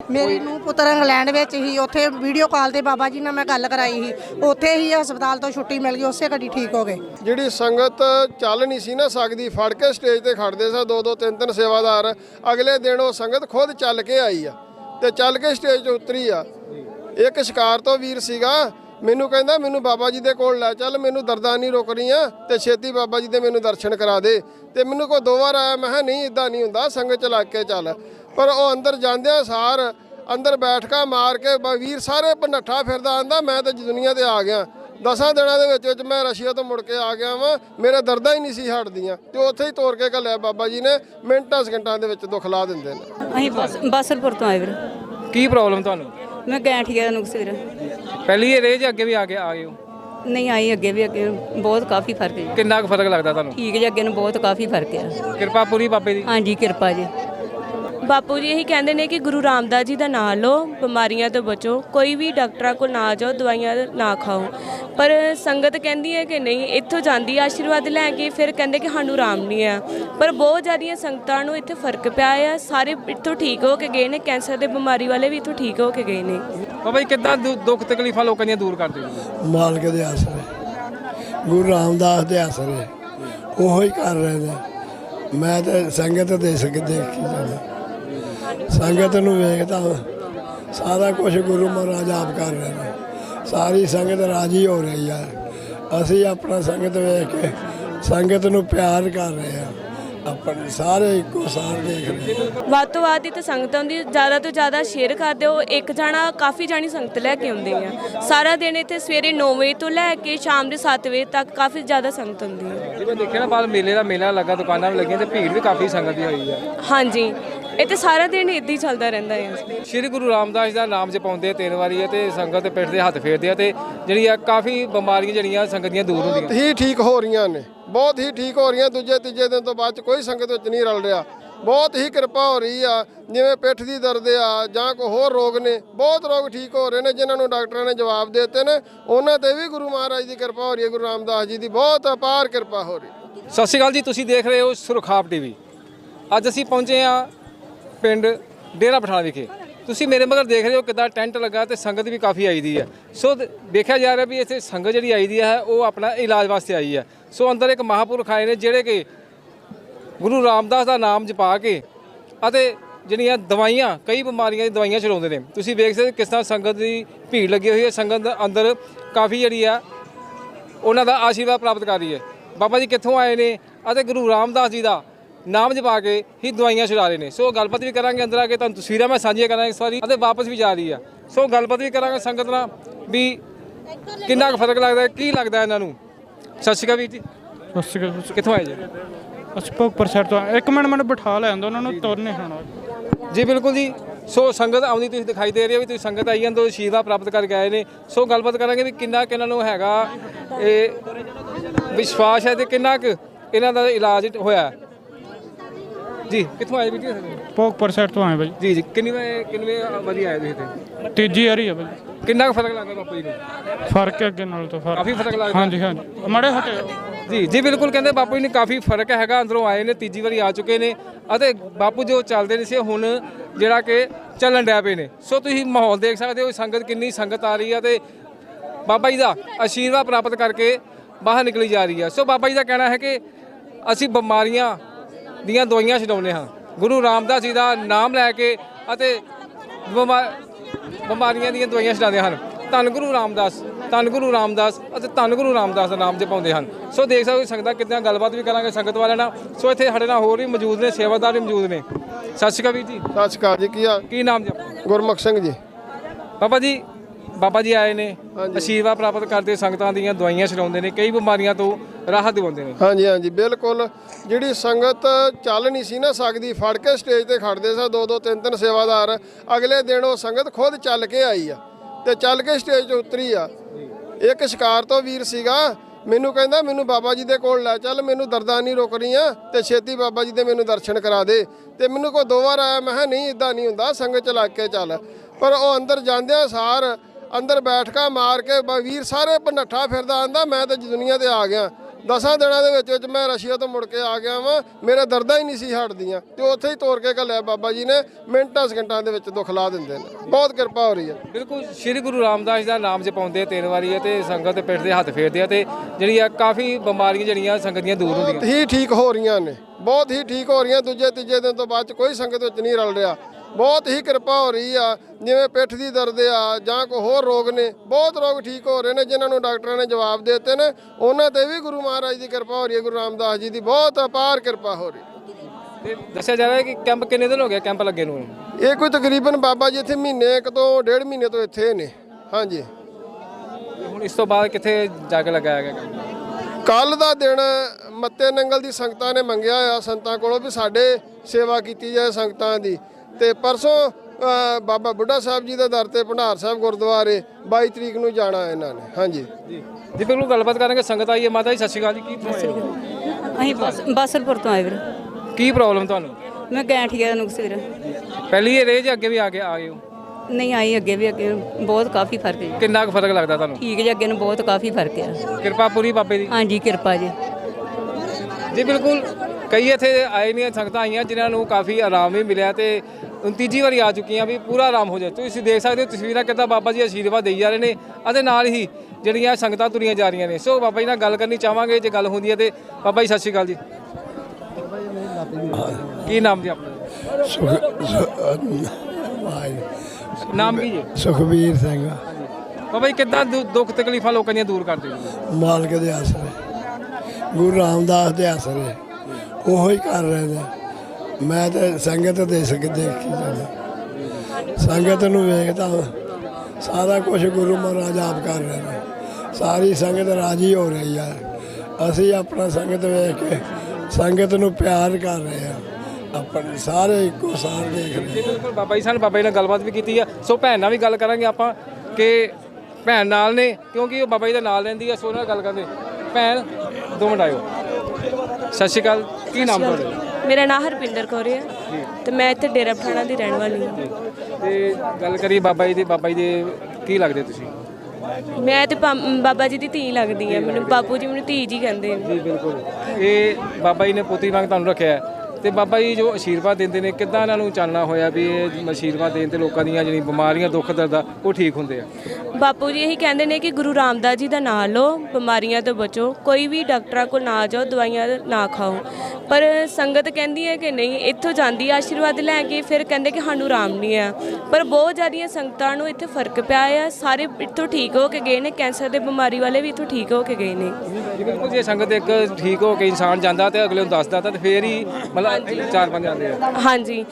ਮੇਰੀ ਨੂੰ ਪੁੱਤਰ ਇੰਗਲੈਂਡ ਵਿੱਚ ਹੀ, ਉੱਥੇ ਵੀਡੀਓ ਕਾਲ ਤੇ ਬਾਬਾ ਜੀ ਨਾਲ ਮੈਂ ਗੱਲ ਕਰਾਈ ਸੀ। ਉੱਥੇ ਹੀ ਹਸਪਤਾਲ ਤੋਂ ਛੁੱਟੀ ਮਿਲ ਗਈ, ਉਸੇ ਘੜੀ ਠੀਕ ਹੋ ਗਏ। ਜਿਹੜੀ ਸੰਗਤ ਚੱਲ ਨਹੀਂ ਸੀ ਨਾ ਸਕਦੀ, ਫੜ ਕੇ ਸਟੇਜ ਤੇ ਖੜਦੇ ਸਾ ਦੋ ਦੋ, ਤਿੰਨ ਤਿੰਨ ਸੇਵਾਦਾਰ। ਅਗਲੇ ਦਿਨ ਉਹ ਸੰਗਤ ਖੁਦ ਚੱਲ ਕੇ ਆਈ ਆ ਤੇ ਚੱਲ ਕੇ ਸਟੇਜ 'ਤੇ ਉਤਰੀ ਆ। ਇੱਕ ਸ਼ਿਕਾਰ ਤੋਂ ਵੀਰ ਸੀਗਾ, ਮੈਨੂੰ ਕਹਿੰਦਾ, ਮੈਨੂੰ ਬਾਬਾ ਜੀ ਦੇ ਕੋਲ ਲੈ ਚੱਲ, ਮੈਨੂੰ ਦਰਦਾਂ ਨਹੀਂ ਰੁਕ ਰਹੀਆਂ ਤੇ ਛੇਤੀ ਬਾਬਾ ਜੀ ਦੇ ਮੈਨੂੰ ਦਰਸ਼ਨ ਕਰਾ ਦੇ। ਤੇ ਮੈਨੂੰ ਕੋ ਦੋ ਵਾਰ ਆਇਆ, ਮੈਂ ਕਿਹਾ, ਨਹੀਂ ਇਦਾਂ ਨਹੀਂ ਹੁੰਦਾ, ਸੰਗਤ ਚਲਾ ਕੇ ਚੱਲ। ਪਰ ਉਹ ਅੰਦਰ ਜਾਂਦਿਆਂ ਸਾਰ ਅੰਦਰ ਬੈਠਕਾ ਮਾਰ ਕੇ ਵੀਰ ਸਾਰੇ ਭਨੱਠਾ ਫਿਰਦਾ ਆਂਦਾ ਮੈਂ ਤਾਂ ਦੁਨੀਆ ਤੇ ਆ ਗਿਆ। ਦਸਾਂ ਦਿਨਾਂ ਦੇ ਵਿੱਚ ਵਿੱਚ ਮੈਂ ਰਸ਼ੀਆ ਤੋਂ ਮੁੜ ਕੇ ਆ ਗਿਆ ਵਾਂ। ਮੇਰੇ ਦਰਦਾਂ ਹੀ ਨਹੀਂ ਸੀ ਹਟਦੀਆਂ। ਤੇ ਉੱਥੇ ਹੀ ਤੋੜ ਕੇ ਘੱਲਿਆ ਬਾਬਾ ਜੀ ਨੇ ਮਿੰਟਾਂ ਸਕਿੰਟਾਂ ਦੇ ਵਿੱਚ ਦੁੱਖ ਲਾ ਦਿੰਦੇ ਨੇ। ਅਸੀਂ ਬਸ ਬਾਸਰਪੁਰ ਤੋਂ ਆਏ ਵੀਰ। ਕੀ ਪ੍ਰੋਬਲਮ ਤੁਹਾਨੂੰ? ਮੈਂ ਗੈਂਠੀਆ ਦਾ ਨੁਕਸ ਵੀਰ। ਪਹਿਲੀ ਇਹ ਰੇਜ ਅੱਗੇ ਵੀ ਆ ਕੇ ਆ ਗਏ ਹੋ? ਨਹੀਂ ਆਈ ਅੱਗੇ ਵੀ ਅੱਗੇ ਬਹੁਤ ਕਾਫੀ ਫ਼ਰਕ ਹੈ ਕਿੰਨਾ ਕੁ ਫ਼ਰਕ ਲੱਗਦਾ ਤੁਹਾਨੂੰ? ਠੀਕ ਜੀ ਅੱਗੇ ਨੂੰ ਬਹੁਤ ਕਾਫੀ ਫ਼ਰਕ ਹੈ। ਕਿਰਪਾ ਪੂਰੀ ਬਾਬੇ ਦੀ। ਹਾਂਜੀ ਕਿਰਪਾ ਜੀ। ਬਾਪੂ ਜੀ ਇਹੀ ਕਹਿੰਦੇ ਨੇ ਕਿ ਗੁਰੂ ਰਾਮਦਾਸ ਜੀ ਦਾ ਨਾਮ ਲਓ ਬਿਮਾਰੀਆਂ ਤੋਂ ਬਚੋ ਕੋਈ ਵੀ ਡਾਕਟਰਾਂ ਕੋਲ ਨਾ ਜਾਓ ਦਵਾਈਆਂ ਨਾ ਖਾਓ। ਪਰ ਸੰਗਤ ਕਹਿੰਦੀ ਹੈ ਕਿ ਨਹੀਂ ਇੱਥੋਂ ਜਾਂਦੀ ਆਸ਼ੀਰਵਾਦ ਲੈ ਕੇ ਫਿਰ ਕਹਿੰਦੇ ਕਿ ਸਾਨੂੰ ਆਰਾਮ ਨਹੀਂ ਆ ਪਰ ਬਹੁਤ ਜ਼ਿਆਦੀਆਂ ਸੰਗਤਾਂ ਨੂੰ ਇੱਥੇ ਫ਼ਰਕ ਪਿਆ ਆ ਸਾਰੇ ਇੱਥੋਂ ਠੀਕ ਹੋ ਕੇ ਗਏ ਨੇ ਕੈਂਸਰ ਦੇ ਬਿਮਾਰੀ ਵਾਲੇ ਵੀ ਇੱਥੋਂ ਠੀਕ ਹੋ ਕੇ ਗਏ ਨੇ। ਬਾਬਾ ਜੀ ਕਿੱਦਾਂ ਦੁ- ਦੁੱਖ ਤਕਲੀਫਾਂ ਲੋਕਾਂ ਦੀਆਂ ਦੂਰ ਕਰਦੇ ਹੋ? ਮਾਲਕ ਦੇ ਆਸਰੇ ਗੁਰੂ ਰਾਮਦਾਸ ਦੇ ਆਸਰੇ ਉਹੋ ਹੀ ਕਰ ਰਹੇ ਨੇ ਮੈਂ ਤੇ ਸੰਗਤ ਦੇ ਸਕ ਦੇਖੀ ਜਾਂਦਾ। ਸੰਗਤ ਨੂੰ ਵੇਖਦਾ ਵਾਂ। ਸਾਰਾ ਕੁਝ ਗੁਰੂ ਮਹਾਰਾਜ ਆਪ ਕਰ ਰਹੇ ਨੇ ਸਾਰੀ ਸੰਗਤ ਰਾਜੀ ਹੋ ਰਹੀ ਆ। ਅਸੀਂ ਆਪਣਾ ਸੰਗਤ ਵੇਖ ਕੇ ਸੰਗਤ ਨੂੰ ਪਿਆਰ ਕਰ ਰਹੇ ਆ। ਆਪਣੇ ਸਾਰੇ ਇੱਕੋ ਸਾਰ ਦੇਖ ਰਹੇ ਵੱਧ ਤੋਂ ਵੱਧ ਇੱਥੇ ਸੰਗਤ ਆਉਂਦੀ ਜ਼ਿਆਦਾ ਤੋਂ ਜ਼ਿਆਦਾ ਸ਼ੇਅਰ ਕਰ ਦਿਓ। ਇੱਕ ਜਾਣਾ ਕਾਫੀ ਜਾਣੀ ਸੰਗਤ ਲੈ ਕੇ ਆਉਂਦੇ ਆ। ਸਾਰਾ ਦਿਨ ਇੱਥੇ ਸਵੇਰੇ 9 ਵਜੇ ਤੋਂ ਲੈ ਕੇ ਸ਼ਾਮ ਦੇ 7 ਵਜੇ ਤੱਕ ਕਾਫੀ ਜ਼ਿਆਦਾ ਸੰਗਤ ਹੁੰਦੀ ਹੈ ਜਿਵੇਂ ਦੇਖਿਆ ਨਾ ਬਾਲ ਮੇਲੇ ਦਾ ਮੇਲਾ ਲੱਗਾ ਦੁਕਾਨਾਂ ਵੀ ਲੱਗੀਆਂ ਤੇ ਭੀੜ ਵੀ ਕਾਫੀ ਸੰਗਤ ਦੀ ਹੋਈ ਹੈ ਹਾਂਜੀ। ਇੱਥੇ ਸਾਰਾ ਦਿਨ ਇੱਦਾਂ ਹੀ ਚੱਲਦਾ ਰਹਿੰਦਾ ਹੈ। ਸ਼੍ਰੀ ਗੁਰੂ ਰਾਮਦਾਸ ਜੀ ਦਾ ਨਾਮ ਜਪਾਉਂਦੇ ਆ ਤਿੰਨ ਵਾਰੀ ਹੈ ਤੇ ਸੰਗਤ ਦੇ ਪਿੱਠ ਦੇ ਹੱਥ ਫੇਰਦੇ ਆ ਤੇ ਜਿਹੜੀ ਆ ਕਾਫੀ ਬਿਮਾਰੀਆਂ ਜਿਹੜੀਆਂ ਸੰਗਤ ਦੀਆਂ ਦੂਰ ਹੁੰਦੀਆਂ। ਹੀ ਠੀਕ ਹੋ ਰਹੀਆਂ ਨੇ ਬਹੁਤ ਹੀ ਠੀਕ ਹੋ ਰਹੀਆਂ ਦੂਜੇ ਤੀਜੇ ਦਿਨ ਤੋਂ ਬਾਅਦ ਚ ਕੋਈ ਸੰਗਤ ਵਿੱਚ ਨਹੀਂ ਰਲ ਰਿਹਾ। ਬਹੁਤ ਹੀ ਕਿਰਪਾ ਹੋ ਰਹੀ ਆ ਜਿਵੇਂ ਪਿੱਠ ਦੀ ਦਰਦ ਆ ਜਾਂ ਕੋਈ ਹੋਰ ਰੋਗ ਨੇ ਬਹੁਤ ਰੋਗ ਠੀਕ ਹੋ ਰਹੇ ਨੇ ਜਿਨ੍ਹਾਂ ਨੂੰ ਡਾਕਟਰਾਂ ਨੇ ਜਵਾਬ ਦੇ ਦਿੱਤੇ ਨੇ। ਉਹਨਾਂ ਤੇ ਵੀ ਗੁਰੂ ਮਹਾਰਾਜ ਦੀ ਕਿਰਪਾ ਹੋ ਰਹੀ ਹੈ ਗੁਰੂ ਰਾਮਦਾਸ ਜੀ ਦੀ ਬਹੁਤ ਅਪਾਰ ਕਿਰਪਾ ਹੋ ਰਹੀ। ਸਤਿ ਸ਼੍ਰੀ ਅਕਾਲ ਜੀ ਤੁਸੀਂ ਦੇਖ ਰਹੇ ਹੋ ਸੁਰਖਾਬ ਟੀਵੀ। ਅੱਜ ਅਸੀਂ ਪਹੁੰਚੇ ਆ ਪਿੰਡ ਡੇਰਾ ਪਠਾਣਾ ਵਿਖੇ। ਤੁਸੀਂ ਮੇਰੇ ਮਗਰ ਦੇਖ ਰਹੇ ਹੋ ਕਿਦਾਂ ਟੈਂਟ ਲੱਗਾ ਤੇ ਸੰਗਤ ਵੀ ਕਾਫੀ ਆਈ ਦੀ ਹੈ ਸੋ ਦੇਖਿਆ ਜਾ ਰਿਹਾ ਵੀ ਇੱਥੇ ਸੰਗਤ ਜਿਹੜੀ ਆਈ ਦੀ ਹੈ ਉਹ ਆਪਣਾ ਇਲਾਜ ਵਾਸਤੇ ਆਈ ਹੈ ਸੋ ਅੰਦਰ ਇੱਕ ਮਹਾਪੁਰਖ ਆਏ ਨੇ ਜਿਹੜੇ ਕਿ ਗੁਰੂ ਰਾਮਦਾਸ ਦਾ ਨਾਮ ਜਪਾ ਕੇ ਅਤੇ ਜਿਹੜੀਆਂ ਦਵਾਈਆਂ, ਕਈ ਬਿਮਾਰੀਆਂ ਦੀ ਦਵਾਈਆਂ ਚਲਾਉਂਦੇ ਨੇ। ਤੁਸੀਂ ਵੇਖ ਸਕਦੇ ਕਿਸ ਤਰ੍ਹਾਂ ਸੰਗਤ ਦੀ ਭੀੜ ਲੱਗੀ ਹੋਈ ਹੈ। ਸੰਗਤ ਦੇ ਅੰਦਰ ਕਾਫੀ ਜਿਹੜੀ ਆ, ਉਹਨਾਂ ਦਾ ਆਸ਼ੀਰਵਾਦ ਪ੍ਰਾਪਤ ਕਰ ਰਹੀ ਹੈ। ਬਾਬਾ ਜੀ ਕਿੱਥੋਂ ਆਏ ਨੇ ਅਤੇ ਗੁਰੂ ਰਾਮਦਾਸ ਜੀ ਦਾ ਨਾਮ ਜਪਾ ਕੇ ਹੀ ਦਵਾਈਆਂ ਛੁਡਾ ਰਹੇ ਨੇ। ਸੋ ਗੱਲਬਾਤ ਵੀ ਕਰਾਂਗੇ ਅੰਦਰ ਆ ਕੇ ਤੁਹਾਨੂੰ ਤਸਵੀਰਾਂ ਮੈਂ ਸਾਂਝੀਆਂ ਕਰਾਂਗੇ ਇਸ ਵਾਰੀ ਅਤੇ ਵਾਪਸ ਵੀ ਜਾ ਰਹੀ ਆ। ਸੋ ਗੱਲਬਾਤ ਵੀ ਕਰਾਂਗੇ ਸੰਗਤ ਨਾਲ ਵੀ ਕਿੰਨਾ ਕੁ ਫ਼ਰਕ ਲੱਗਦਾ ਹੈ ਕੀ ਲੱਗਦਾ ਇਹਨਾਂ ਨੂੰ? ਸਤਿ ਸ਼੍ਰੀ ਅਕਾਲ ਵੀਰ ਜੀ। ਸਤਿ ਸ਼੍ਰੀ ਅਕਾਲ ਕਿੱਥੋਂ ਆਏ ਜੀ? ਅਸੀਂ ਭੋਗਪੁਰ ਸਾਈਡ ਤੋਂ ਆਏ। ਇੱਕ ਮਿੰਟ ਮੈਨੂੰ ਬਿਠਾ ਲੈਣ ਦਿਓ ਉਹਨਾਂ ਨੂੰ ਤੁਰਨੇ ਖਾਣਾ ਜੀ ਬਿਲਕੁਲ ਜੀ। ਸੋ ਸੰਗਤ ਆਉਂਦੀ ਤੁਸੀਂ ਦਿਖਾਈ ਦੇ ਰਹੀ ਹੈ ਵੀ ਤੁਸੀਂ ਸੰਗਤ ਆਈ ਜਾਂਦੇ ਹੋ ਆਸ਼ੀਰਵਾਦ ਪ੍ਰਾਪਤ ਕਰਕੇ ਆਏ ਨੇ। ਸੋ ਗੱਲਬਾਤ ਕਰਾਂਗੇ ਵੀ ਕਿੰਨਾ ਕੁ ਇਹਨਾਂ ਨੂੰ ਹੈਗਾ ਇਹ ਵਿਸ਼ਵਾਸ ਹੈ ਤੇ ਕਿੰਨਾ ਕੁ ਇਹਨਾਂ ਦਾ ਇਲਾਜ ਹੋਇਆ। ਹੈ। ਜੀ। ਕਿੱਥੋਂ ਆਏ ਵੀ ਜੀ ਭੋਗਪੁਰ ਸਾਈਡ ਤੋਂ ਆਏ ਬਾਈ। ਜੀ ਜੀ। ਕਿੰਨਵੇਂ ਕਿੰਨਵੇਂ ਵਾਰੀ ਆਏ ਤੁਸੀਂ ਇੱਥੇ? ਤੀਜੀ ਵਾਰੀ ਆ ਬਾਈ। ਕਿੰਨਾ ਕੁ ਫ਼ਰਕ ਲੱਗਦਾ ਬਾਪੂ ਜੀ ਨੂੰ? ਫ਼ਰਕ ਹੈ ਅੱਗੇ ਨਾਲ ਤਾਂ ਫ਼ਰਕ। ਕਾਫੀ ਫ਼ਰਕ ਲੱਗਦਾ। ਹਾਂਜੀ ਹਾਂਜੀ। ਮੜੇ ਹਟੇ ਜੀ ਜੀ ਬਿਲਕੁਲ ਕਹਿੰਦੇ ਬਾਪੂ ਜੀ ਨੂੰ ਕਾਫੀ ਫ਼ਰਕ ਹੈਗਾ ਅੰਦਰੋਂ ਆਏ ਨੇ ਤੀਜੀ ਵਾਰੀ ਆ ਚੁੱਕੇ ਨੇ। ਅਤੇ ਬਾਪੂ ਜੋ ਚੱਲਦੇ ਨਹੀਂ ਸੀ ਹੁਣ ਜਿਹੜਾ ਕਿ ਚੱਲਣ ਡਿਆ ਪਏ ਨੇ। ਸੋ ਤੁਸੀਂ ਮਾਹੌਲ ਦੇਖ ਸਕਦੇ ਹੋ ਸੰਗਤ ਕਿੰਨੀ ਸੰਗਤ ਆ ਰਹੀ ਆ ਤੇ ਬਾਬਾ ਜੀ ਦਾ ਆਸ਼ੀਰਵਾਦ ਪ੍ਰਾਪਤ ਕਰਕੇ ਬਾਹਰ ਨਿਕਲੀ ਜਾ ਰਹੀ ਹੈ ਸੋ ਬਾਬਾ ਜੀ ਦਾ ਕਹਿਣਾ ਹੈ ਕਿ ਅਸੀਂ ਬਿਮਾਰੀਆਂ ਦੀਆਂ ਦਵਾਈਆਂ ਛਡਾਉਂਦੇ ਹਾਂ। ਗੁਰੂ ਰਾਮਦਾਸ ਜੀ ਦਾ ਨਾਮ ਲੈ ਕੇ ਅਤੇ ਬਿਮਾ- ਬਿਮਾਰੀਆਂ ਦੀਆਂ ਦਵਾਈਆਂ ਛਡਾਉਂਦੇ ਹਨ। ਧੰਨ ਗੁਰੂ ਰਾਮਦਾਸ ਧੰਨ ਗੁਰੂ ਰਾਮਦਾਸ ਅਤੇ ਧੰਨ ਗੁਰੂ ਰਾਮਦਾਸ ਦਾ ਨਾਮ ਜਪਾਉਂਦੇ ਹਨ। ਸੋ ਦੇਖ ਸਕਦੇ ਹੋ ਸੰਗਤਾਂ ਕਿੰਨਾ ਗੱਲਬਾਤ ਵੀ ਕਰਾਂਗੇ ਸੰਗਤ ਵਾਲਿਆਂ ਨਾਲ। ਸੋ ਇੱਥੇ ਸਾਡੇ ਨਾਲ ਹੋਰ ਵੀ ਮੌਜੂਦ ਨੇ ਸੇਵਾਦਾਰ ਵੀ ਮੌਜੂਦ ਨੇ। ਸਤਿ ਸ਼੍ਰੀ ਅਕਾਲ ਵੀਰ ਜੀ। ਸਤਿ ਸ਼੍ਰੀ ਅਕਾਲ ਜੀ ਕੀ ਆ ਕੀ ਨਾਮ ਜੀ? ਗੁਰਮੁਖ ਸਿੰਘ ਜੀ। ਬਾਬਾ ਜੀ ਬਾਬਾ ਜੀ ਆਏ ਨੇ ਆਸ਼ੀਰਵਾਦ ਪ੍ਰਾਪਤ ਕਰਦੇ ਸੰਗਤਾਂ ਦੀਆਂ ਦਵਾਈਆਂ ਛਡਾਉਂਦੇ ਨੇ ਕਈ ਬਿਮਾਰੀਆਂ ਤੋਂ ਰਾਹਤ ਦਿਵਾਉਂਦੇ ਨੇ। ਹਾਂਜੀ ਹਾਂਜੀ ਬਿਲਕੁਲ। ਜਿਹੜੀ ਸੰਗਤ ਚੱਲ ਨਹੀਂ ਸੀ ਨਾ ਸਕਦੀ ਫੜ ਕੇ ਸਟੇਜ ਤੇ ਖੜਦੇ ਸਾ ਦੋ ਦੋ ਤਿੰਨ ਤਿੰਨ ਸੇਵਾਦਾਰ। ਅਗਲੇ ਦਿਨ ਉਹ ਸੰਗਤ ਖੁਦ ਚੱਲ ਕੇ ਆਈ ਆ ਤੇ ਚੱਲ ਕੇ ਸਟੇਜ 'ਤੇ ਉਤਰੀ ਆ। ਇੱਕ ਸ਼ਿਕਾਰ ਤੋਂ ਵੀਰ ਸੀਗਾ ਮੈਨੂੰ ਕਹਿੰਦਾ ਮੈਨੂੰ ਬਾਬਾ ਜੀ ਦੇ ਕੋਲ ਲੈ ਚੱਲ ਮੈਨੂੰ ਦਰਦਾਂ ਨਹੀਂ ਰੁਕ ਰਹੀਆਂ ਤੇ ਛੇਤੀ ਬਾਬਾ ਜੀ ਦੇ ਮੈਨੂੰ ਦਰਸ਼ਨ ਕਰਾ ਦੇ। ਤੇ ਮੈਨੂੰ ਕੋ ਦੋ ਵਾਰ ਆਇਆ ਮੈਂ ਕਿਹਾ ਨਹੀਂ ਇਦਾਂ ਨਹੀਂ ਹੁੰਦਾ ਸੰਗਤ ਚ ਲੱਗ ਕੇ ਚੱਲ। ਪਰ ਉਹ ਅੰਦਰ ਜਾਂਦਿਆਂ ਸਾਰ ਅੰਦਰ ਬੈਠਕਾ ਮਾਰ ਕੇ ਵੀਰ ਸਾਰੇ ਭਨੱਠਾ ਫਿਰਦਾ ਆਂਦਾ ਮੈਂ ਤਾਂ ਦੁਨੀਆ ਤੇ ਆ ਗਿਆ। ਦਸਾਂ ਦਿਨਾਂ ਦੇ ਵਿੱਚ ਵਿੱਚ ਮੈਂ ਰਸ਼ੀਆ ਤੋਂ ਮੁੜ ਕੇ ਆ ਗਿਆ ਵਾਂ। ਮੇਰੇ ਦਰਦਾਂ ਹੀ ਨਹੀਂ ਸੀ ਹਟਦੀਆਂ। ਤੇ ਉੱਥੇ ਹੀ ਤੋਰ ਕੇ ਘੱਲਿਆ ਬਾਬਾ ਜੀ ਨੇ ਮਿੰਟਾਂ ਸਕਿੰਟਾਂ ਦੇ ਵਿੱਚ ਦੁੱਖ ਲਾ ਦਿੰਦੇ ਨੇ। ਬਹੁਤ ਕਿਰਪਾ ਹੋ ਰਹੀ ਹੈ। ਬਿਲਕੁਲ ਸ੍ਰੀ ਗੁਰੂ ਰਾਮਦਾਸ ਦਾ ਨਾਮ ਜਪਾਉਂਦੇ ਤਿੰਨ ਵਾਰੀ ਹੈ ਤੇ ਸੰਗਤ ਦੇ ਪਿੱਠ ਦੇ ਹੱਥ ਫੇਰਦੇ ਆ ਤੇ ਜਿਹੜੀ ਆ ਕਾਫੀ ਬਿਮਾਰੀਆਂ ਜਿਹੜੀਆਂ ਸੰਗਤ ਦੀਆਂ ਦੂਰ ਹੁੰਦੀਆਂ ਬਹੁਤ ਹੀ ਠੀਕ ਹੋ ਰਹੀਆਂ ਨੇ। ਬਹੁਤ ਹੀ ਠੀਕ ਹੋ ਰਹੀਆਂ। ਦੂਜੇ ਤੀਜੇ ਦਿਨ ਤੋਂ ਬਾਅਦ ਚ ਕੋਈ ਸੰਗਤ ਵਿੱਚ ਨਹੀਂ ਰਲ ਰਿਹਾ। ਬਹੁਤ ਹੀ ਕਿਰਪਾ ਹੋ ਰਹੀ ਆ ਜਿਵੇਂ ਪਿੱਠ ਦੀ ਦਰਦ ਆ ਜਾਂ ਕੋਈ ਹੋਰ ਰੋਗ ਨੇ ਬਹੁਤ ਰੋਗ ਠੀਕ ਹੋ ਰਹੇ ਨੇ ਜਿਨ੍ਹਾਂ ਨੂੰ ਡਾਕਟਰਾਂ ਨੇ ਜਵਾਬ ਦੇ ਦਿੱਤੇ ਨੇ। ਉਹਨਾਂ ਤੇ ਵੀ ਗੁਰੂ ਮਹਾਰਾਜ ਦੀ ਕਿਰਪਾ ਹੋ ਰਹੀ ਹੈ ਗੁਰੂ ਰਾਮਦਾਸ ਜੀ ਦੀ ਬਹੁਤ ਅਪਾਰ ਕਿਰਪਾ ਹੋ ਰਹੀ ਤੇ ਦੱਸਿਆ ਜਾ ਰਿਹਾ ਹੈ ਕਿ ਕੈਂਪ ਕਿੰਨੇ ਦਿਨ ਹੋ ਗਿਆ ਕੈਂਪ ਲੱਗੇ ਨੂੰ? ਇਹ ਕੋਈ ਤਕਰੀਬਨ ਬਾਬਾ ਜੀ ਇੱਥੇ ਮਹੀਨੇ ਇੱਕ ਤੋਂ ਡੇਢ ਮਹੀਨੇ ਤੋਂ ਇੱਥੇ ਨੇ। ਹਾਂਜੀ। ਹੁਣ ਇਸ ਤੋਂ ਬਾਅਦ ਕਿੱਥੇ ਜਾ ਕੇ ਲਗਾਇਆ ਗਿਆ ਕੈਂਪ? ਕੱਲ ਦਾ ਦਿਨ ਮੱਤੇ ਨੰਗਲ ਦੀ ਸੰਗਤਾਂ ਨੇ ਮੰਗਿਆ ਆ ਸੰਤਾਂ ਕੋਲੋਂ ਵੀ ਸਾਡੇ ਸੇਵਾ ਕੀਤੀ ਜਾਏ ਸੰਗਤਾਂ ਦੀ। ਤੇ ਪਰਸੋਂ ਬਾਬਾ ਬੁੱਢਾ ਸਾਹਿਬ ਜੀ ਦੇ ਦਰ ਤੇ ਭੰਡਾਰ ਸਾਹਿਬ ਗੁਰਦੁਆਰੇ 22 ਤਰੀਕ ਨੂੰ ਜਾਣਾ ਇਹਨਾਂ ਨੇ। ਹਾਂਜੀ। ਜੀ ਜੀ ਬਿਲਕੁਲ ਗੱਲਬਾਤ ਕਰਾਂਗੇ ਸੰਗਤ ਆਈ ਹੈ ਮਾਤਾ ਜੀ ਸਤਿ ਸ਼੍ਰੀ ਅਕਾਲ ਜੀ ਕੀ ਪ੍ਰੋਬਲਮ ਅਸੀਂ ਬਸ ਬਾਸਲਪੁਰ ਤੋਂ ਆਏ ਵੀਰ। ਕੀ ਪ੍ਰੋਬਲਮ ਤੁਹਾਨੂੰ? ਮੈਂ ਗੈਂਠੀਆ ਦਾ ਨੁਕਸ ਵੀਰ ਪਹਿਲੀ ਇਹ ਰਹੇ ਜਾਂ ਅੱਗੇ ਵੀ ਆ ਕੇ ਆ ਗਏ ਹੋ? ਨਹੀਂ ਆਈ ਅੱਗੇ ਵੀ ਅੱਗੇ ਬਹੁਤ ਕਾਫੀ ਫ਼ਰਕ ਹੈ। ਕਿੰਨਾ ਕੁ ਫ਼ਰਕ ਲੱਗਦਾ ਤੁਹਾਨੂੰ? ਠੀਕ ਜੀ ਅੱਗੇ ਨੂੰ ਬਹੁਤ ਕਾਫੀ ਫ਼ਰਕ ਹੈ। ਕਿਰਪਾ ਪੂਰੀ ਬਾਬੇ ਦੀ। ਹਾਂਜੀ ਕਿਰਪਾ ਜੀ। ਜੀ ਬਿਲਕੁਲ। ਕਈ ਇੱਥੇ ਆਏ ਨਹੀਂ ਸੰਗਤਾਂ ਆਈਆਂ ਜਿਨ੍ਹਾਂ ਨੂੰ ਕਾਫੀ ਆਰਾਮ ਵੀ ਮਿਲਿਆ ਤੇ ਹੁਣ ਤੀਜੀ ਵਾਰੀ ਆ ਚੁੱਕੀਆਂ ਵੀ ਪੂਰਾ ਆਰਾਮ ਹੋ ਜਾਏ। ਤੁਸੀਂ ਦੇਖ ਸਕਦੇ ਹੋ ਤਸਵੀਰਾਂ ਕਿੱਦਾਂ ਬਾਬਾ ਜੀ ਆਸ਼ੀਰਵਾਦ ਦੇਈ ਜਾ ਰਹੇ ਨੇ ਅਤੇ ਨਾਲ ਹੀ ਜਿਹੜੀਆਂ ਸੰਗਤਾਂ ਤੁਰੀਆਂ ਜਾ ਰਹੀਆਂ ਨੇ। ਸੋ ਬਾਬਾ ਜੀ ਨਾਲ ਗੱਲ ਕਰਨੀ ਚਾਹਾਂਗੇ ਜੇ ਗੱਲ ਹੁੰਦੀ ਹੈ ਤੇ ਬਾਬਾ ਜੀ ਸਤਿ ਸ਼੍ਰੀ ਅਕਾਲ ਜੀ। ਕੀ ਨਾਮ ਜੀ ਆਪਣਾ? ਨਾਮ ਕੀ ਜੀ? ਸੁਖਬੀਰ ਸਿੰਘ। ਬਾਬਾ ਜੀ ਕਿੱਦਾਂ ਦੁੱਖ ਤਕਲੀਫਾਂ ਲੋਕਾਂ ਦੀਆਂ ਦੂਰ ਕਰਦੇ ਹੋ? ਮਾਲਕ ਦੇ ਆਸਰੇ। ਗੁਰੂ ਰਾਮਦਾਸ ਦੇ ਆਸਰੇ। ਉਹੋ ਹੀ ਕਰ ਰਹੇ ਨੇ। ਮੈਂ ਤਾਂ ਸੰਗਤ ਦੇ ਸਕ ਦੇਖੀ ਜਾਂਦਾ ਸੰਗਤ ਨੂੰ ਵੇਖਦਾ ਸਾਰਾ ਕੁਝ ਗੁਰੂ ਮਹਾਰਾਜ ਆਪ ਕਰ ਰਹੇ ਨੇ। ਸਾਰੀ ਸੰਗਤ ਰਾਜੀ ਹੋ ਰਹੀ ਹੈ ਅਸੀਂ ਆਪਣਾ ਸੰਗਤ ਵੇਖ ਕੇ ਸੰਗਤ ਨੂੰ ਪਿਆਰ ਕਰ ਰਹੇ ਹਾਂ ਆਪਣੇ ਸਾਰੇ ਇੱਕੋ ਸਾਰ ਦੇਖ ਰਹੇ ਬਿਲਕੁਲ। ਬਾਬਾ ਜੀ, ਸਾਨੂੰ ਬਾਬਾ ਜੀ ਨਾਲ ਗੱਲਬਾਤ ਵੀ ਕੀਤੀ ਆ। ਸੋ ਭੈਣ ਨਾਲ ਵੀ ਗੱਲ ਕਰਾਂਗੇ ਆਪਾਂ ਕਿ ਭੈਣ ਨਾਲ ਨੇ, ਕਿਉਂਕਿ ਉਹ ਬਾਬਾ ਜੀ ਦੇ ਨਾਲ ਰਹਿੰਦੀ ਆ, ਸੋ ਨਾਲ ਗੱਲ ਕਰਦੇ। ਭੈਣ, ਦੋ ਮਿੰਟ ਆਇਓ। ਸਤਿ ਸ਼੍ਰੀ ਅਕਾਲ ਕੀ ਨਾਮ ਤੁਹਾਡਾ? ਮੇਰਾ ਨਾਮ ਹਰਪਿੰਦਰ ਕੌਰ ਹੈ। ਤੇ ਮੈਂ ਇੱਥੇ ਡੇਰਾ ਪਠਾਣਾ ਦੀ ਰਹਿਣ ਵਾਲੀ ਹਾਂ। ਤੇ ਗੱਲ ਕਰੀ ਬਾਬਾ ਜੀ ਦੇ ਬਾਬਾ ਜੀ ਦੇ ਕੀ ਲੱਗਦੇ ਤੁਸੀਂ? ਮੈਂ ਤੇ ਪਾ- ਬਾਬਾ ਜੀ ਦੀ ਧੀ ਲੱਗਦੀ ਆ ਮੈਨੂੰ ਬਾਪੂ ਜੀ ਮੈਨੂੰ ਧੀ ਜੀ ਕਹਿੰਦੇ ਨੇ। ਜੀ ਬਿਲਕੁਲ। ਇਹ ਬਾਬਾ ਜੀ ਨੇ ਪੋਤੀ ਵਾਂਗ ਤੁਹਾਨੂੰ ਰੱਖਿਆ ਹੈ। ਤੇ ਬਾਬਾ ਜੀ ਜੋ ਆਸ਼ੀਰਵਾਦ ਦਿੰਦੇ ਨੇ ਕਿੱਦਾਂ ਇਹਨਾਂ ਨੂੰ ਚਾਨਣਾ ਹੋਇਆ ਵੀ ਇਹ ਆਸ਼ੀਰਵਾਦ ਦੇਣ ਤੇ ਲੋਕਾਂ ਦੀਆਂ ਜਿਹੜੀਆਂ ਬਿਮਾਰੀਆਂ ਦੁੱਖ ਦਰਦ ਆ ਉਹ ਠੀਕ ਹੁੰਦੇ ਆ? ਬਾਪੂ ਜੀ ਇਹੀ ਕਹਿੰਦੇ ਨੇ ਕਿ ਗੁਰੂ ਰਾਮਦਾਸ ਜੀ ਦਾ ਨਾਮ ਲਓ ਬਿਮਾਰੀਆਂ ਤੋਂ ਬਚੋ ਕੋਈ ਵੀ ਡਾਕਟਰਾਂ ਕੋਲ ਨਾ ਜਾਓ ਦਵਾਈਆਂ ਨਾ ਖਾਓ। ਪਰ ਸੰਗਤ ਕਹਿੰਦੀ ਹੈ ਕਿ ਨਹੀਂ ਇੱਥੋਂ ਜਾਂਦੀ ਆਸ਼ੀਰਵਾਦ ਲੈ ਕੇ ਫਿਰ ਕਹਿੰਦੇ ਕਿ ਸਾਨੂੰ ਆਰਾਮ ਨਹੀਂ ਆ। ਪਰ ਬਹੁਤ ਜ਼ਿਆਦੀਆਂ ਸੰਗਤਾਂ ਨੂੰ ਇੱਥੇ ਫ਼ਰਕ ਪਿਆ ਆ ਸਾਰੇ ਇੱਥੋਂ ਠੀਕ ਹੋ ਕੇ ਗਏ ਨੇ ਕੈਂਸਰ ਦੇ ਬਿਮਾਰੀ ਵਾਲੇ ਵੀ ਇੱਥੋਂ ਠੀਕ ਹੋ ਕੇ ਗਏ ਨੇ। ਬਿਲਕੁਲ ਜੇ ਸੰਗਤ ਇੱਕ ਠੀਕ ਹੋ ਕੇ ਇਨਸਾਨ ਜਾਂਦਾ ਤੇ ਅਗਲੇ ਨੂੰ ਦੱਸਦਾ ਤਾਂ ਫੇਰ ਹੀ ਮਤਲਬ ਚਾਰ ਪੰਜ ਆਉਂਦੇ ਆ। ਹਾਂਜੀ।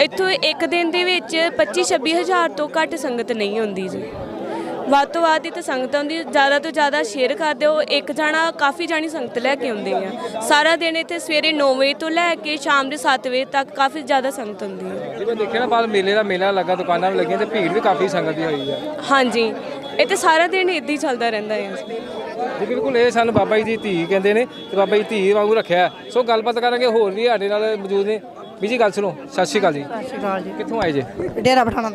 ਇੱਥੋਂ ਇੱਕ ਦਿਨ ਦੇ ਵਿੱਚ 25 26 ਹਜ਼ਾਰ ਤੋਂ ਘੱਟ ਸੰਗਤ ਨਹੀਂ ਹੁੰਦੀ ਜੀ। ਵੱਧ ਤੋਂ ਵੱਧ ਇੱਥੇ ਸੰਗਤ ਆਉਂਦੀ ਹੈ। ਜ਼ਿਆਦਾ ਤੋਂ ਜ਼ਿਆਦਾ ਸ਼ੇਅਰ ਕਰ ਦਿਓ। ਇੱਕ ਜਾਣਾ ਕਾਫੀ ਜਾਣੀ ਸੰਗਤ ਲੈ ਕੇ ਆਉਂਦੇ ਆ। ਸਾਰਾ ਦਿਨ ਇੱਥੇ ਸਵੇਰੇ 9 ਵਜੇ ਤੋਂ ਲੈ ਕੇ ਸ਼ਾਮ ਦੇ 7 ਵਜੇ ਤੱਕ ਕਾਫੀ ਜ਼ਿਆਦਾ ਸੰਗਤ ਹੁੰਦੀ ਹੈ ਜਿਵੇਂ ਦੇਖਿਆ ਨਾ ਬਾਅਦ ਮੇਲੇ ਦਾ ਮੇਲਾ ਲੱਗਾ ਦੁਕਾਨਾਂ ਵੀ ਲੱਗੀਆਂ ਤੇ ਭੀੜ ਵੀ ਕਾਫੀ ਸੰਗਤ ਦੀ ਹੋਈ ਆ। ਹਾਂਜੀ। ਇੱਥੇ ਸਾਰਾ ਦਿਨ ਇੱਦਾਂ ਹੀ ਚੱਲਦਾ ਰਹਿੰਦਾ ਹੈ ਜੀ ਬਿਲਕੁਲ ਇਹ ਸਾਨੂੰ ਬਾਬਾ ਜੀ ਦੀ ਧੀ ਕਹਿੰਦੇ ਨੇ ਤੇ ਬਾਬਾ ਜੀ ਧੀ ਵਾਂਗੂ ਰੱਖਿਆ। ਸੋ ਗੱਲਬਾਤ ਕਰਾਂਗੇ ਹੋਰ ਵੀ ਸਾਡੇ ਨਾਲ ਮੌਜੂਦ ਨੇ। ਵੀ ਜੀ ਗੱਲ ਸੁਣੋ। ਸਤਿ ਸ਼੍ਰੀ ਅਕਾਲ ਜੀ। ਸਤਿ ਸ਼੍ਰੀ ਅਕਾਲ ਜੀ। ਕਿੱਥੋਂ ਆਏ ਜੇ? ਡੇਰਾ ਪਠਾਣਾ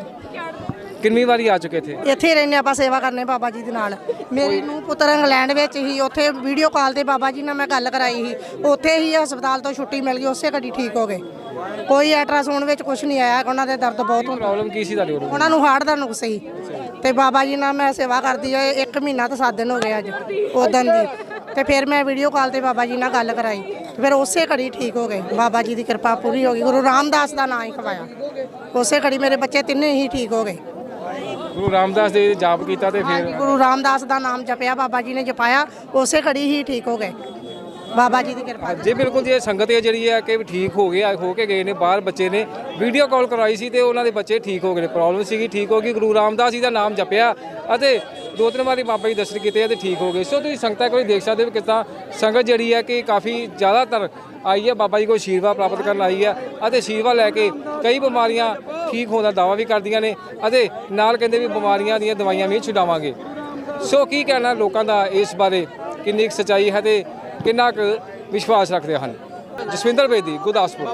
ਕਿੰਨੀ ਵਾਰੀ ਆ ਚੁੱਕੇ ਇੱਥੇ? ਇੱਥੇ ਰਹਿੰਦੇ ਆਪਾਂ ਸੇਵਾ ਕਰਨੇ ਬਾਬਾ ਜੀ ਦੇ ਨਾਲ। ਮੇਰੀ ਨੂੰ ਪੁੱਤਰ ਇੰਗਲੈਂਡ ਵਿੱਚ ਹੀ ਉੱਥੇ ਵੀਡੀਓ ਕਾਲ ਤੇ ਬਾਬਾ ਜੀ ਨਾਲ ਮੈਂ ਗੱਲ ਕਰਾਈ ਸੀ। ਉੱਥੇ ਹੀ ਹਸਪਤਾਲ ਤੋਂ ਛੁੱਟੀ ਮਿਲ ਗਈ ਉਸੇ ਘੜੀ ਠੀਕ ਹੋ ਗਏ। ਕੋਈ ਅਲਟਰਾਸਾਊਂਡ ਵਿੱਚ ਕੁਝ ਨਹੀਂ ਆਇਆ ਉਹਨਾਂ ਦੇ ਦਰਦ ਬਹੁਤ ਪ੍ਰੋਬਲਮ ਕੀ ਸੀ ਤੁਹਾਡੇ ਉਹਨਾਂ ਨੂੰ ਹਾਰਟ ਦਾ ਨੁਕਸ ਸੀ। ਤੇ ਬਾਬਾ ਜੀ ਨਾਲ ਮੈਂ ਸੇਵਾ ਕਰਦੀ ਆ ਇੱਕ ਮਹੀਨਾ ਤੋਂ 7 ਦਿਨ ਹੋ ਗਏ ਅੱਜ ਉਦੋਂ ਦੀ। ਤੇ ਫਿਰ ਮੈਂ ਵੀਡੀਓ ਕਾਲ ਤੇ ਬਾਬਾ ਜੀ ਨਾਲ ਗੱਲ ਕਰਾਈ। ਤੇ ਫਿਰ ਉਸੇ ਘੜੀ ਠੀਕ ਹੋ ਗਏ। ਬਾਬਾ ਜੀ ਦੀ ਕਿਰਪਾ ਪੂਰੀ ਹੋ ਗਈ। ਗੁਰੂ ਰਾਮਦਾਸ ਦਾ ਨਾਮ ਹੀ ਖਵਾਇਆ। ਉਸੇ ਘੜੀ ਮੇਰੇ ਬੱਚੇ ਤਿੰਨੇ ਹੀ ਠੀਕ ਹੋ ਗਏ। ਗੁਰੂ ਰਾਮਦਾਸ ਦੇ ਜਾਪ ਕੀਤਾ ਤੇ ਫਿਰ ਗੁਰੂ ਰਾਮਦਾਸ ਦਾ ਨਾਮ ਜਪਿਆ ਬਾਬਾ ਜੀ ਨੇ ਜਪਾਇਆ। ਉਸੇ ਘੜੀ ਹੀ ਠੀਕ ਹੋ ਗਏ। ਬਾਬਾ ਜੀ ਦੀ ਕਿਰਪਾ ਜੀ ਬਿਲਕੁਲ ਜੀ ਇਹ ਸੰਗਤ ਇਹ ਜਿਹੜੀ ਹੈ ਕਿ ਵੀ ਠੀਕ ਹੋ ਗਏ ਆ, ਹੋ ਕੇ ਗਏ ਨੇ ਬਾਹਰ ਬੱਚੇ ਨੇ ਵੀਡੀਓ ਕਾਲ ਕਰਵਾਈ ਸੀ ਤੇ ਉਹਨਾਂ ਦੇ ਬੱਚੇ ਠੀਕ ਹੋ ਗਏ ਨੇ। ਪ੍ਰੋਬਲਮ ਸੀਗੀ ਠੀਕ ਹੋ ਗਈ ਗੁਰੂ ਰਾਮਦਾਸ ਜੀ ਦਾ ਨਾਮ ਜਪਿਆ ਅਤੇ ਦੋ ਤਿੰਨ ਵਾਰੀ ਬਾਬਾ ਜੀ ਦਰਸ਼ਨ ਕੀਤੇ ਆ ਤੇ ਠੀਕ ਹੋ ਗਏ। ਸੋ ਤੁਸੀਂ ਸੰਗਤਾਂ ਕੋਈ ਦੇਖ ਸਕਦੇ ਹੋ ਕਿ ਕਿੱਦਾਂ ਸੰਗਤ ਜਿਹੜੀ ਹੈ ਕਿ ਕਾਫੀ ਜ਼ਿਆਦਾਤਰ ਆਈ ਹੈ ਬਾਬਾ ਜੀ ਕੋਲ ਆਸ਼ੀਰਵਾਦ ਪ੍ਰਾਪਤ ਕਰਨ ਆਈ ਹੈ ਅਤੇ ਆਸ਼ੀਰਵਾਦ ਲੈ ਕੇ ਕਈ ਬਿਮਾਰੀਆਂ ਠੀਕ ਹੋਣ ਦਾ ਦਾਅਵਾ ਵੀ ਕਰਦੀਆਂ ਨੇ ਅਤੇ ਨਾਲ ਕਹਿੰਦੇ ਵੀ ਬਿਮਾਰੀਆਂ ਦੀਆਂ ਦਵਾਈਆਂ ਵੀ ਛੁਡਾਵਾਂਗੇ। ਸੋ ਕੀ ਕਹਿਣਾ ਲੋਕਾਂ ਦਾ ਇਸ ਬਾਰੇ? ਕਿੰਨੀ ਕੁ ਸੱਚਾਈ ਹੈ ਤੇ ਕਿੰਨਾ ਕੁ ਵਿਸ਼ਵਾਸ ਰੱਖਦੇ ਹਨ? ਜਸਵਿੰਦਰ ਬੇਦੀ ਗੁਰਦਾਸਪੁਰ।